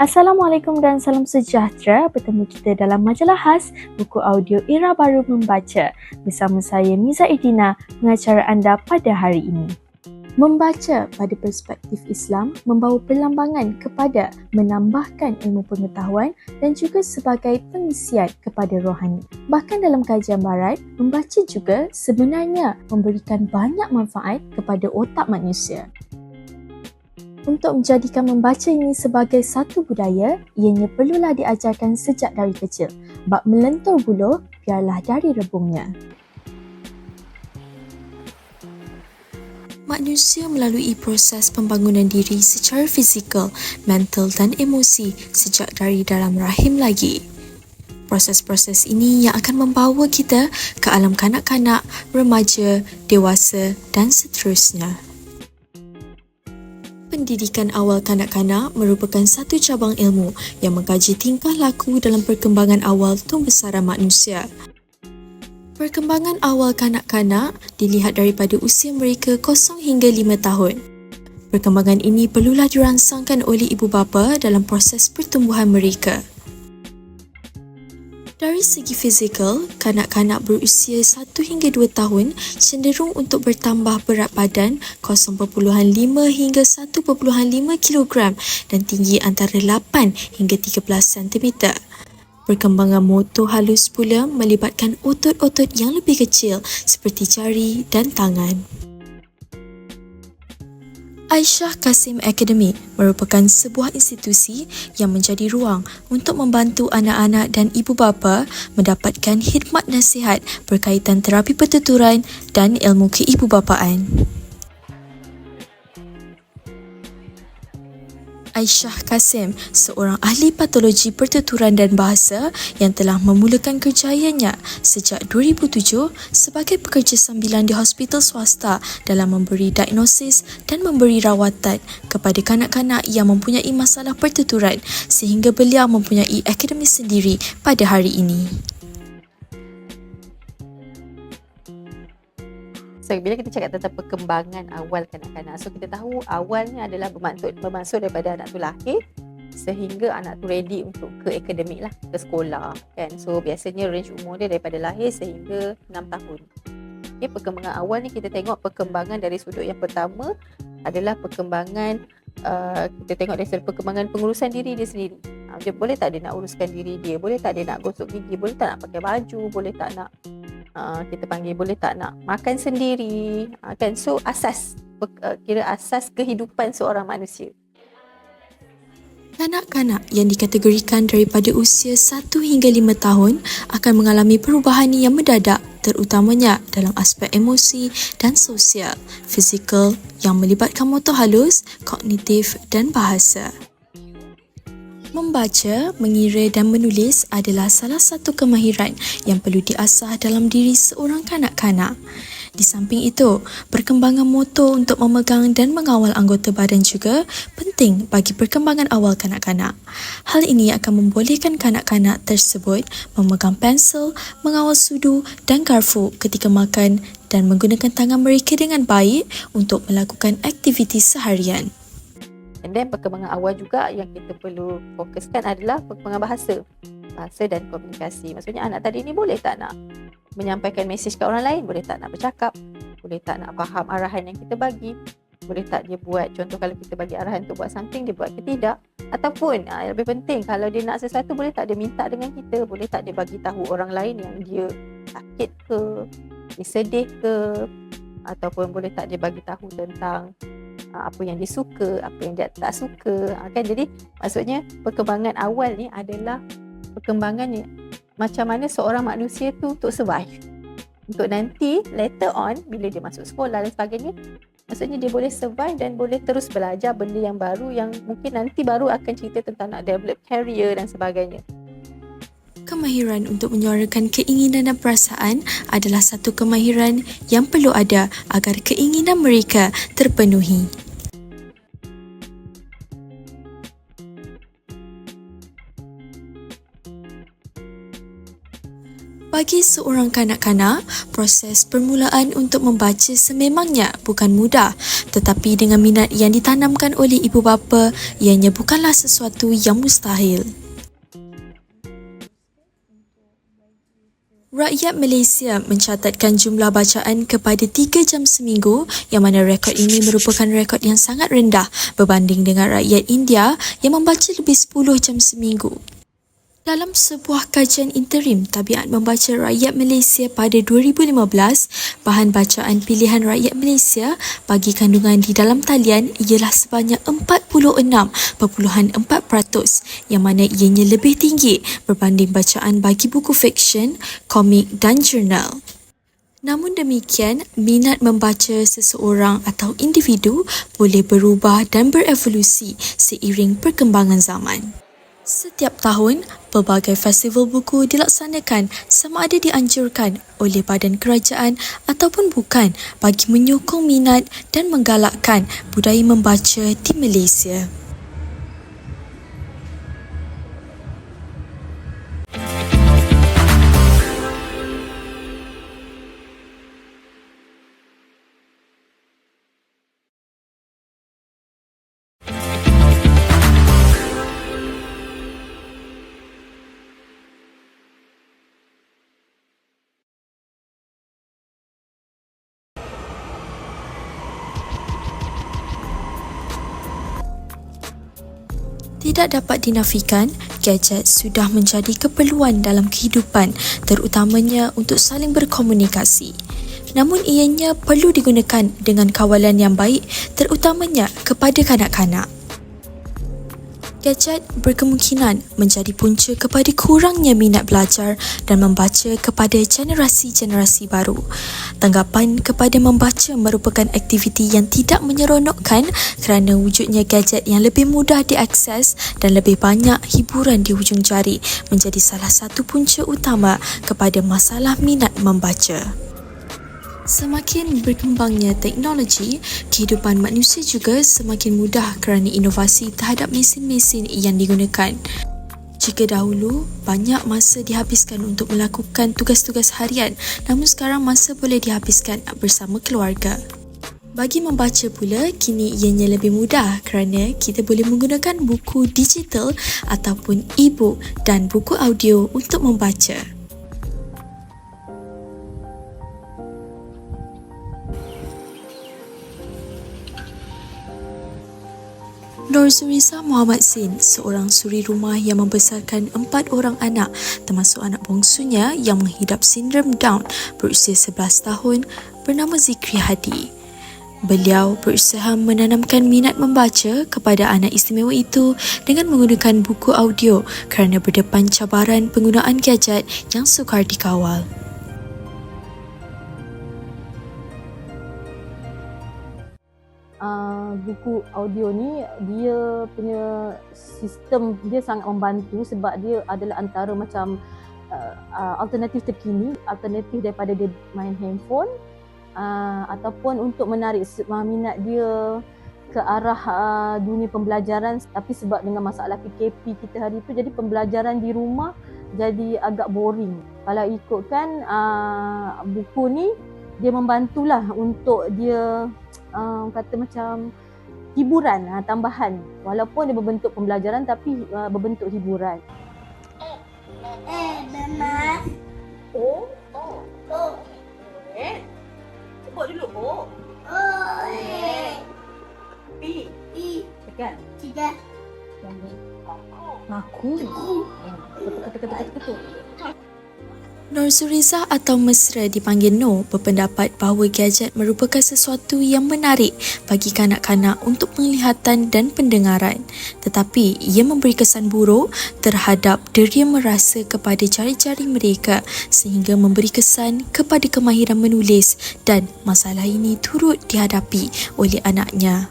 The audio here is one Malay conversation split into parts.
Assalamualaikum dan salam sejahtera. Bertemu kita dalam majalah khas buku audio Era Baru Membaca bersama saya Miza Idina, pengacara anda pada hari ini. Membaca pada perspektif Islam membawa perlambangan kepada menambahkan ilmu pengetahuan dan juga sebagai pengisian kepada rohani. Bahkan dalam kajian barat, membaca juga sebenarnya memberikan banyak manfaat kepada otak manusia. Untuk menjadikan membaca ini sebagai satu budaya, ianya perlulah diajarkan sejak dari kecil. Bab melentur buluh, biarlah dari rebungnya. Manusia melalui proses pembangunan diri secara fizikal, mental dan emosi sejak dari dalam rahim lagi. Proses-proses ini yang akan membawa kita ke alam kanak-kanak, remaja, dewasa dan seterusnya. Pendidikan awal kanak-kanak merupakan satu cabang ilmu yang mengkaji tingkah laku dalam perkembangan awal tumbesaran manusia. Perkembangan awal kanak-kanak dilihat daripada usia mereka 0 hingga 5 tahun. Perkembangan ini perlulah dirangsangkan oleh ibu bapa dalam proses pertumbuhan mereka. Dari segi fizikal, kanak-kanak berusia 1 hingga 2 tahun cenderung untuk bertambah berat badan 0.5 hingga 1.5 kg dan tinggi antara 8 hingga 13 cm. Perkembangan motor halus pula melibatkan otot-otot yang lebih kecil seperti jari dan tangan. Aisyah Kasim Academy merupakan sebuah institusi yang menjadi ruang untuk membantu anak-anak dan ibu bapa mendapatkan khidmat nasihat berkaitan terapi pertuturan dan ilmu keibubapaan. Aisyah Kasim, seorang ahli patologi pertuturan dan bahasa yang telah memulakan kerjayanya sejak 2007 sebagai pekerja sambilan di hospital swasta dalam memberi diagnosis dan memberi rawatan kepada kanak-kanak yang mempunyai masalah pertuturan sehingga beliau mempunyai akademi sendiri pada hari ini. So bila kita cakap tentang perkembangan awal kanak-kanak, so kita tahu awalnya adalah bermaksud bermaksud daripada anak tu lahir sehingga anak tu ready untuk ke akademik lah, ke sekolah kan. So biasanya range umur dia daripada lahir sehingga 6 tahun. Okay, perkembangan awal ni kita tengok perkembangan dari sudut yang pertama adalah perkembangan uh, kita tengok dari sudut perkembangan pengurusan diri dia sendiri. Uh, dia boleh tak dia nak uruskan diri dia, boleh tak dia nak gosok gigi, boleh tak nak pakai baju, boleh tak nak uh, kita panggil boleh tak nak makan sendiri. Uh, kan? So asas uh, kira asas kehidupan seorang manusia. Kanak-kanak yang dikategorikan daripada usia 1 hingga 5 tahun akan mengalami perubahan yang mendadak terutamanya dalam aspek emosi dan sosial, fizikal yang melibatkan motor halus, kognitif dan bahasa. Membaca, mengira dan menulis adalah salah satu kemahiran yang perlu diasah dalam diri seorang kanak-kanak. Di samping itu, perkembangan motor untuk memegang dan mengawal anggota badan juga penting bagi perkembangan awal kanak-kanak. Hal ini akan membolehkan kanak-kanak tersebut memegang pensel, mengawal sudu dan garfu ketika makan dan menggunakan tangan mereka dengan baik untuk melakukan aktiviti seharian. And then perkembangan awal juga yang kita perlu fokuskan adalah perkembangan bahasa. Bahasa dan komunikasi. Maksudnya anak tadi ni boleh tak nak menyampaikan mesej ke orang lain? Boleh tak nak bercakap? Boleh tak nak faham arahan yang kita bagi? Boleh tak dia buat, contoh kalau kita bagi arahan untuk buat something, dia buat ke tidak? Ataupun ah, yang lebih penting, kalau dia nak sesuatu, boleh tak dia minta dengan kita? Boleh tak dia bagi tahu orang lain yang dia sakit ke? Dia sedih ke? Ataupun boleh tak dia bagi tahu tentang apa yang dia suka, apa yang dia tak suka, uh, kan? Jadi maksudnya perkembangan awal ni adalah perkembangan ni macam mana seorang manusia tu untuk survive. Untuk nanti later on bila dia masuk sekolah dan sebagainya, maksudnya dia boleh survive dan boleh terus belajar benda yang baru yang mungkin nanti baru akan cerita tentang nak develop career dan sebagainya. Kemahiran untuk menyuarakan keinginan dan perasaan adalah satu kemahiran yang perlu ada agar keinginan mereka terpenuhi. Bagi seorang kanak-kanak, proses permulaan untuk membaca sememangnya bukan mudah, tetapi dengan minat yang ditanamkan oleh ibu bapa, ianya bukanlah sesuatu yang mustahil. Rakyat Malaysia mencatatkan jumlah bacaan kepada 3 jam seminggu yang mana rekod ini merupakan rekod yang sangat rendah berbanding dengan rakyat India yang membaca lebih 10 jam seminggu. Dalam sebuah kajian interim tabiat membaca rakyat Malaysia pada 2015, bahan bacaan pilihan rakyat Malaysia bagi kandungan di dalam talian ialah sebanyak 46.4% yang mana ianya lebih tinggi berbanding bacaan bagi buku fiksyen, komik dan jurnal. Namun demikian, minat membaca seseorang atau individu boleh berubah dan berevolusi seiring perkembangan zaman. Setiap tahun, pelbagai festival buku dilaksanakan sama ada dianjurkan oleh badan kerajaan ataupun bukan bagi menyokong minat dan menggalakkan budaya membaca di Malaysia. Tidak dapat dinafikan, gadget sudah menjadi keperluan dalam kehidupan terutamanya untuk saling berkomunikasi. Namun ianya perlu digunakan dengan kawalan yang baik terutamanya kepada kanak-kanak. Gadget berkemungkinan menjadi punca kepada kurangnya minat belajar dan membaca kepada generasi-generasi baru. Tanggapan kepada membaca merupakan aktiviti yang tidak menyeronokkan kerana wujudnya gadget yang lebih mudah diakses dan lebih banyak hiburan di hujung jari menjadi salah satu punca utama kepada masalah minat membaca. Semakin berkembangnya teknologi, kehidupan manusia juga semakin mudah kerana inovasi terhadap mesin-mesin yang digunakan. Jika dahulu, banyak masa dihabiskan untuk melakukan tugas-tugas harian, namun sekarang masa boleh dihabiskan bersama keluarga. Bagi membaca pula, kini ianya lebih mudah kerana kita boleh menggunakan buku digital ataupun e-book dan buku audio untuk membaca. Nur Zuriza Muhammad Zain, seorang suri rumah yang membesarkan empat orang anak termasuk anak bongsunya yang menghidap sindrom Down berusia 11 tahun bernama Zikri Hadi. Beliau berusaha menanamkan minat membaca kepada anak istimewa itu dengan menggunakan buku audio kerana berdepan cabaran penggunaan gadget yang sukar dikawal. Uh, buku audio ni dia punya sistem dia sangat membantu sebab dia adalah antara macam uh, uh, alternatif terkini alternatif daripada dia main handphone. Uh, ataupun untuk menarik minat dia ke arah uh, dunia pembelajaran. Tapi sebab dengan masalah PKP kita hari itu jadi pembelajaran di rumah jadi agak boring. Kalau ikutkan uh, buku ni dia membantulah untuk dia uh, kata macam hiburan uh, tambahan walaupun dia berbentuk pembelajaran tapi uh, berbentuk hiburan. Eh, mama. Oh, oh, oh. Eh. Sebut dulu oh. Oh, eh. Pi. I, Tekan. Yang ni. Aku. Aku. Kata kata kata kata. Nur Zuriza atau Mesra dipanggil Nur berpendapat bahawa gadget merupakan sesuatu yang menarik bagi kanak-kanak untuk penglihatan dan pendengaran. Tetapi ia memberi kesan buruk terhadap deria merasa kepada jari-jari mereka sehingga memberi kesan kepada kemahiran menulis dan masalah ini turut dihadapi oleh anaknya.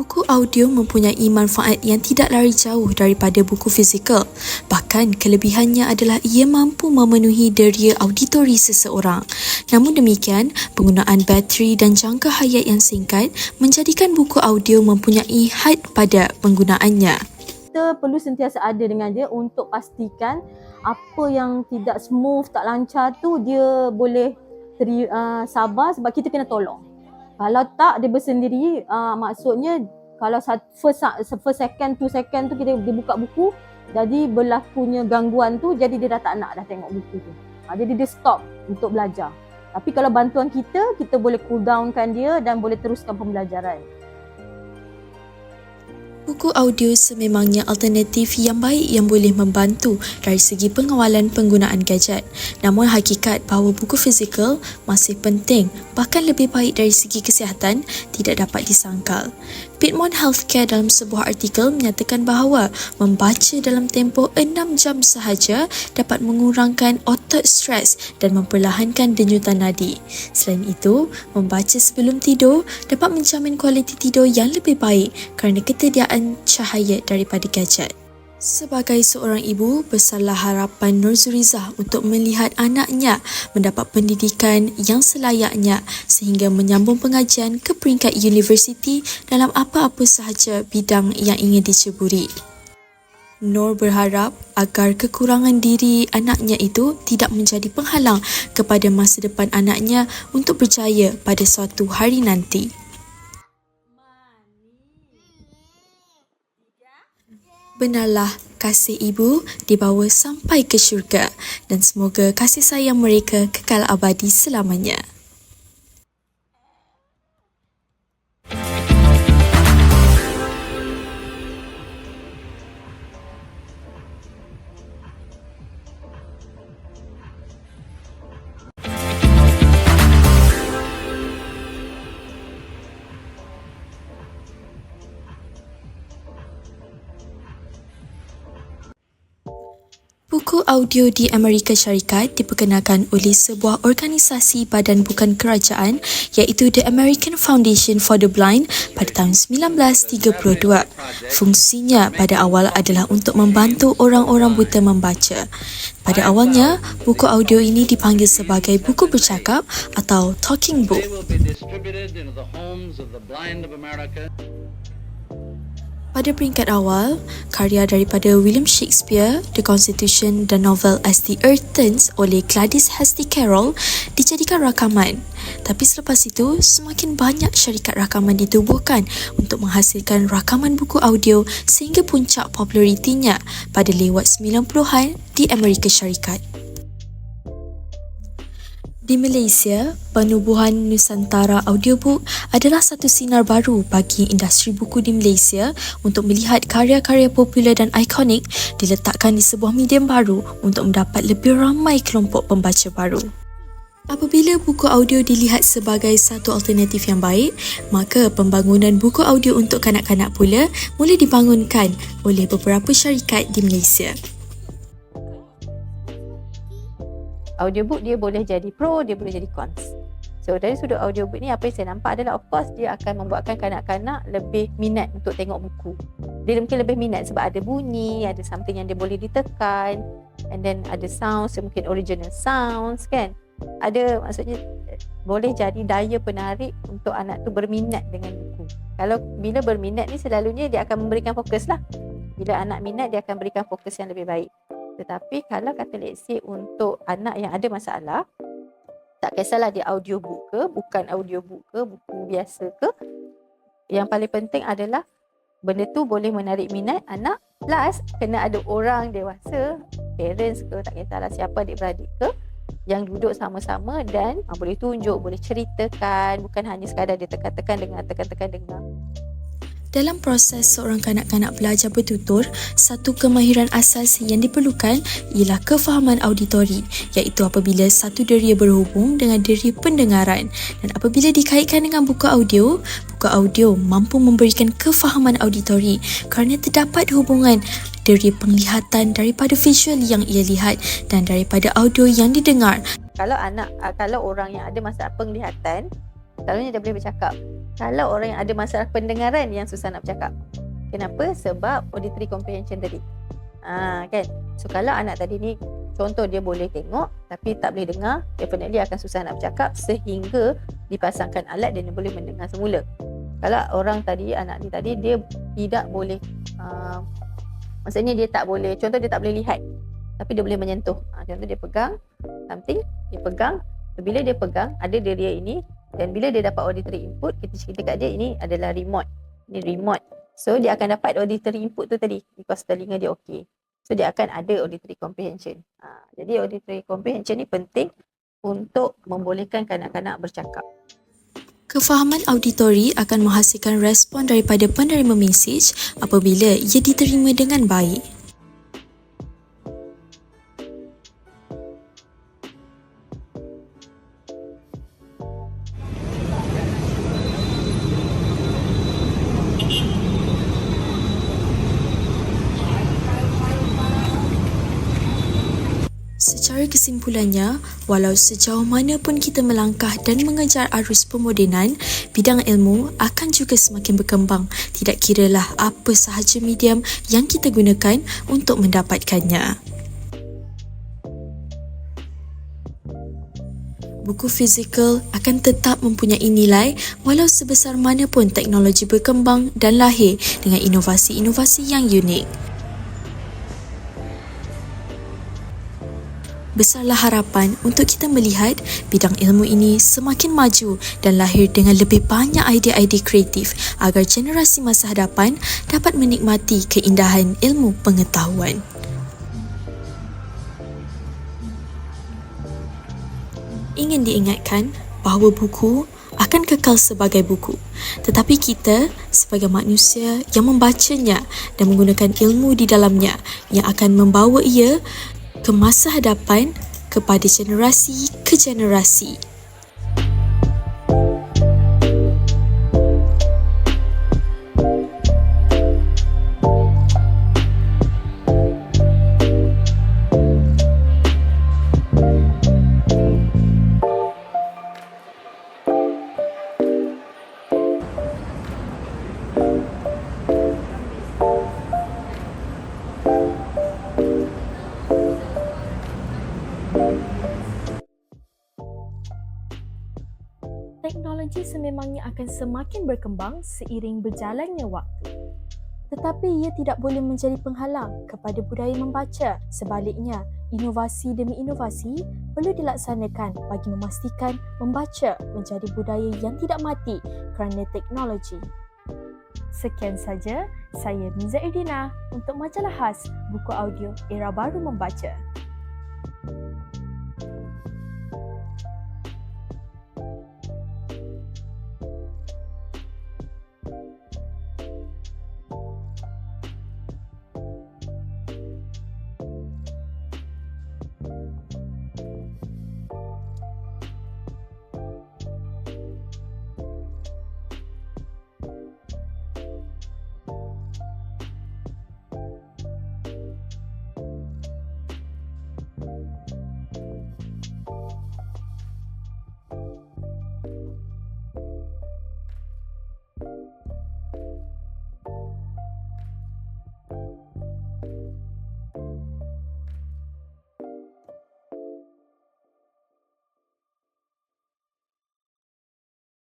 Buku audio mempunyai manfaat yang tidak lari jauh daripada buku fizikal. Bahkan kelebihannya adalah ia mampu memenuhi deria auditori seseorang. Namun demikian, penggunaan bateri dan jangka hayat yang singkat menjadikan buku audio mempunyai had pada penggunaannya. kita perlu sentiasa ada dengan dia untuk pastikan apa yang tidak smooth, tak lancar tu dia boleh teri, uh, sabar sebab kita kena tolong. Kalau tak dia bersendiri uh, maksudnya kalau first, first second, two second tu kita dia buka buku jadi berlakunya gangguan tu jadi dia dah tak nak dah tengok buku tu. Uh, jadi dia stop untuk belajar. Tapi kalau bantuan kita, kita boleh cool downkan dia dan boleh teruskan pembelajaran. Buku audio sememangnya alternatif yang baik yang boleh membantu dari segi pengawalan penggunaan gadget. Namun hakikat bahawa buku fizikal masih penting bahkan lebih baik dari segi kesihatan tidak dapat disangkal. Pitmon Healthcare dalam sebuah artikel menyatakan bahawa membaca dalam tempoh 6 jam sahaja dapat mengurangkan otot stres dan memperlahankan denyutan nadi. Selain itu, membaca sebelum tidur dapat menjamin kualiti tidur yang lebih baik kerana ketersediaan cahaya daripada gadget. Sebagai seorang ibu, besarlah harapan Nur Zurizah untuk melihat anaknya mendapat pendidikan yang selayaknya sehingga menyambung pengajian ke peringkat universiti dalam apa-apa sahaja bidang yang ingin diceburi. Nur berharap agar kekurangan diri anaknya itu tidak menjadi penghalang kepada masa depan anaknya untuk berjaya pada suatu hari nanti. Benarlah kasih ibu dibawa sampai ke syurga dan semoga kasih sayang mereka kekal abadi selamanya. Audio di Amerika Syarikat diperkenalkan oleh sebuah organisasi badan bukan kerajaan iaitu The American Foundation for the Blind pada tahun 1932. Fungsinya pada awal adalah untuk membantu orang-orang buta membaca. Pada awalnya, buku audio ini dipanggil sebagai buku bercakap atau talking book. Pada peringkat awal, karya daripada William Shakespeare, The Constitution dan novel As the Earth Turns oleh Gladys Hasty Carroll dijadikan rakaman. Tapi selepas itu, semakin banyak syarikat rakaman ditubuhkan untuk menghasilkan rakaman buku audio sehingga puncak popularitinya pada lewat 90-an di Amerika Syarikat. Di Malaysia, penubuhan Nusantara Audiobook adalah satu sinar baru bagi industri buku di Malaysia untuk melihat karya-karya popular dan ikonik diletakkan di sebuah medium baru untuk mendapat lebih ramai kelompok pembaca baru. Apabila buku audio dilihat sebagai satu alternatif yang baik, maka pembangunan buku audio untuk kanak-kanak pula mula dibangunkan oleh beberapa syarikat di Malaysia. Audiobook dia boleh jadi pro, dia boleh jadi cons. So dari sudut audiobook ni apa yang saya nampak adalah of course dia akan membuatkan kanak-kanak lebih minat untuk tengok buku. Dia mungkin lebih minat sebab ada bunyi, ada something yang dia boleh ditekan and then ada sounds mungkin original sounds kan. Ada maksudnya boleh jadi daya penarik untuk anak tu berminat dengan buku. Kalau bila berminat ni selalunya dia akan memberikan fokus lah. Bila anak minat dia akan berikan fokus yang lebih baik. Tetapi kalau kata let's say untuk anak yang ada masalah, tak kisahlah dia audiobook ke, bukan audiobook ke, buku biasa ke, yang paling penting adalah benda tu boleh menarik minat anak plus kena ada orang dewasa, parents ke, tak kisahlah siapa adik-beradik ke, yang duduk sama-sama dan ha, boleh tunjuk, boleh ceritakan, bukan hanya sekadar dia tekan-tekan dengar, tekan-tekan dengar. Dalam proses seorang kanak-kanak belajar bertutur, satu kemahiran asas yang diperlukan ialah kefahaman auditori iaitu apabila satu deria berhubung dengan deria pendengaran dan apabila dikaitkan dengan buku audio, buku audio mampu memberikan kefahaman auditori kerana terdapat hubungan deria penglihatan daripada visual yang ia lihat dan daripada audio yang didengar. Kalau anak kalau orang yang ada masalah penglihatan, selalunya dia boleh bercakap kalau orang yang ada masalah pendengaran yang susah nak bercakap. Kenapa? Sebab auditory comprehension tadi. Ha, kan? So kalau anak tadi ni contoh dia boleh tengok tapi tak boleh dengar, definitely akan susah nak bercakap sehingga dipasangkan alat dan dia boleh mendengar semula. Kalau orang tadi, anak ni tadi dia tidak boleh uh, Maksudnya dia tak boleh, contoh dia tak boleh lihat. Tapi dia boleh menyentuh. Ha, contoh dia pegang something, dia pegang. Bila dia pegang, ada dia, ini. Dan bila dia dapat auditory input, kita cerita kat dia ini adalah remote. Ini remote. So dia akan dapat auditory input tu tadi. Because telinga dia okey. So dia akan ada auditory comprehension. Ha, jadi auditory comprehension ni penting untuk membolehkan kanak-kanak bercakap. Kefahaman auditori akan menghasilkan respon daripada penerima mesej apabila ia diterima dengan baik. Secara kesimpulannya, walau sejauh mana pun kita melangkah dan mengejar arus pemodenan, bidang ilmu akan juga semakin berkembang. Tidak kiralah apa sahaja medium yang kita gunakan untuk mendapatkannya. Buku fizikal akan tetap mempunyai nilai walau sebesar mana pun teknologi berkembang dan lahir dengan inovasi-inovasi yang unik. Besarlah harapan untuk kita melihat bidang ilmu ini semakin maju dan lahir dengan lebih banyak idea-idea kreatif agar generasi masa hadapan dapat menikmati keindahan ilmu pengetahuan. Ingin diingatkan bahawa buku akan kekal sebagai buku. Tetapi kita sebagai manusia yang membacanya dan menggunakan ilmu di dalamnya yang akan membawa ia ke masa hadapan kepada generasi ke generasi. Teknologi sememangnya akan semakin berkembang seiring berjalannya waktu. Tetapi ia tidak boleh menjadi penghalang kepada budaya membaca. Sebaliknya, inovasi demi inovasi perlu dilaksanakan bagi memastikan membaca menjadi budaya yang tidak mati kerana teknologi. Sekian saja, saya Miza Edina untuk majalah khas buku audio Era Baru Membaca.